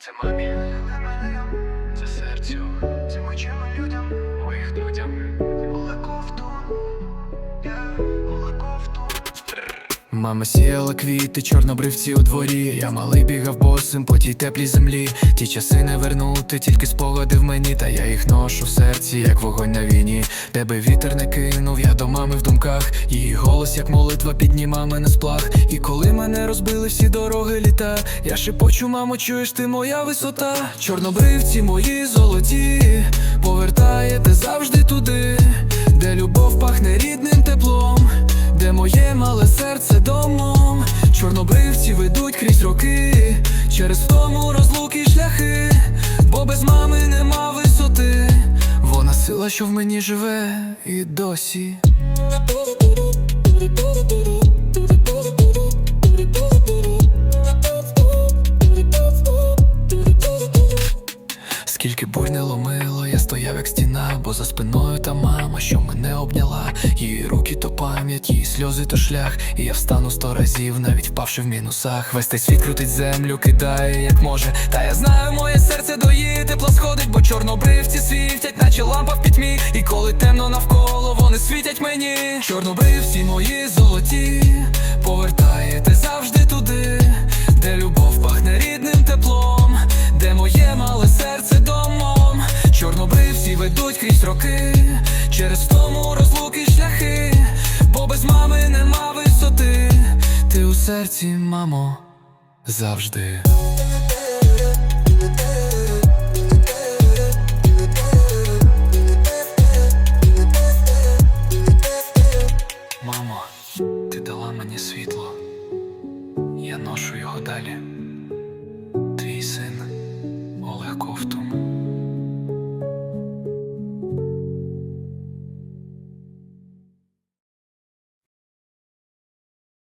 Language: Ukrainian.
Це мамі, це серцю, Мама сіяла квіти, чорнобривці у дворі. Я малий бігав босим по тій теплій землі. Ті часи не вернути, тільки спогади в мені, та я їх ношу в серці, як вогонь на війні. Тебе вітер не кинув, я до мами в думках. Її голос, як молитва, підніма мене з плах. І коли мене розбили всі дороги літа, я шепочу, мамо, чуєш ти моя висота. Чорнобривці мої золоті, повертаєте завжди крізь роки, через втому розлуки шляхи, бо без мами нема висоти, вона сила, що в мені живе, і досі. Скільки бурь не ломило, я стояв як стіна, бо за спиною та мама, що мене обняла, її руки то пам'ять, її сльози то шлях, і я встану сто разів, навіть впавши в мінусах. Весь цей світ крутить землю, кидає, як може. Та я знаю, моє серце до її тепла сходить, бо чорнобривці світять, наче лампа в пітьмі. І коли темно навколо, вони світять мені. Чорнобривці мої золоті, повертаєте Ведуть крізь роки, через тому розлуки шляхи, бо без мами нема висоти. Ти у серці, мамо, завжди. Мамо, ти дала мені світло, я ношу його далі. Твій син Олег Ковтун.